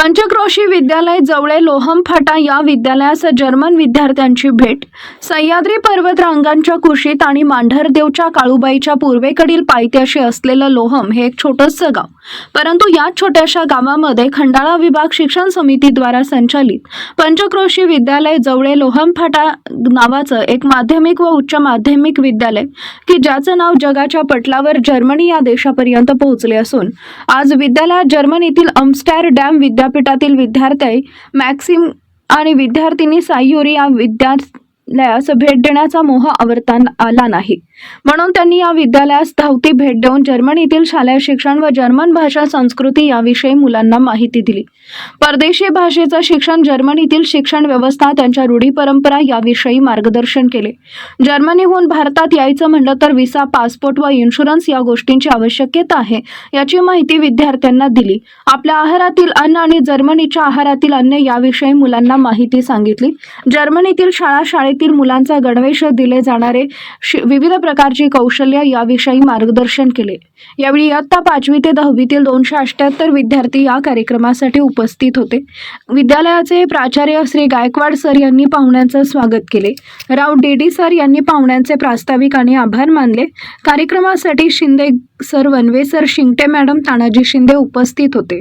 पंचक्रोशी विद्यालय जवळे लोहम फाटा या विद्यालयास जर्मन विद्यार्थ्यांची भेट. सह्याद्री पर्वत रांगांच्या कुशीत आणि मांढरदेवच्या काळूबाईच्या पूर्वेकडील पायथ्याशी असलेलं लोहम हे एक छोटंसं गाव. परंतु या छोट्याशा गावामध्ये खंडाळा विभाग शिक्षण समितीद्वारा संचालित. पंचक्रोशी विद्यालय जवळे लोहम फाटा नावाचं एक माध्यमिक व उच्च माध्यमिक विद्यालय की ज्याचं नाव जगाच्या पटलावर जर्मनी या देशापर्यंत पोहोचले असून आज विद्यालयात जर्मनीतील अम्स्टरडॅम विद्यापीठातील विद्यार्थी मॅक्सिम आणि विद्यार्थिनी सायुरी या विद्यालयास भेट देण्याचा मोह आवरता आला नाही. म्हणून त्यांनी या विद्यालयास धावती भेट देऊन जर्मनीतील शालेय शिक्षण व जर्मन भाषा संस्कृती याविषयी मुलांना माहिती दिली. परदेशी भाषेचं शिक्षण जर्मनीतील शिक्षण व्यवस्था त्यांच्या रूढी परंपरा याविषयी मार्गदर्शन केले. जर्मनीहून भारतात यायचं म्हणलं तर विसा पासपोर्ट व इन्शुरन्स या गोष्टींची आवश्यकता आहे याची माहिती विद्यार्थ्यांना दिली. आपल्या आहारातील अन्न आणि जर्मनीच्या आहारातील अन्न याविषयी मुलांना माहिती सांगितली. जर्मनीतील शाळा शाळेत शाळेतील मुलांचा गणवेश दिले जाणारे विविध प्रकारची कौशल्य याविषयी मार्गदर्शन केले. यावेळी इयत्ता पाचवी ते दहावीतील दोनशे अठ्याहत्तर विद्यार्थी या कार्यक्रमासाठी उपस्थित होते. विद्यालयाचे प्राचार्य श्री गायकवाड सर यांनी पाहुण्यांचं स्वागत केले. राव डेडी सर यांनी पाहुण्यांचे प्रास्ताविक आणि आभार मानले. कार्यक्रमासाठी Shinde sir Wanve sir Shingte madam Tanaji Shinde उपस्थित होते.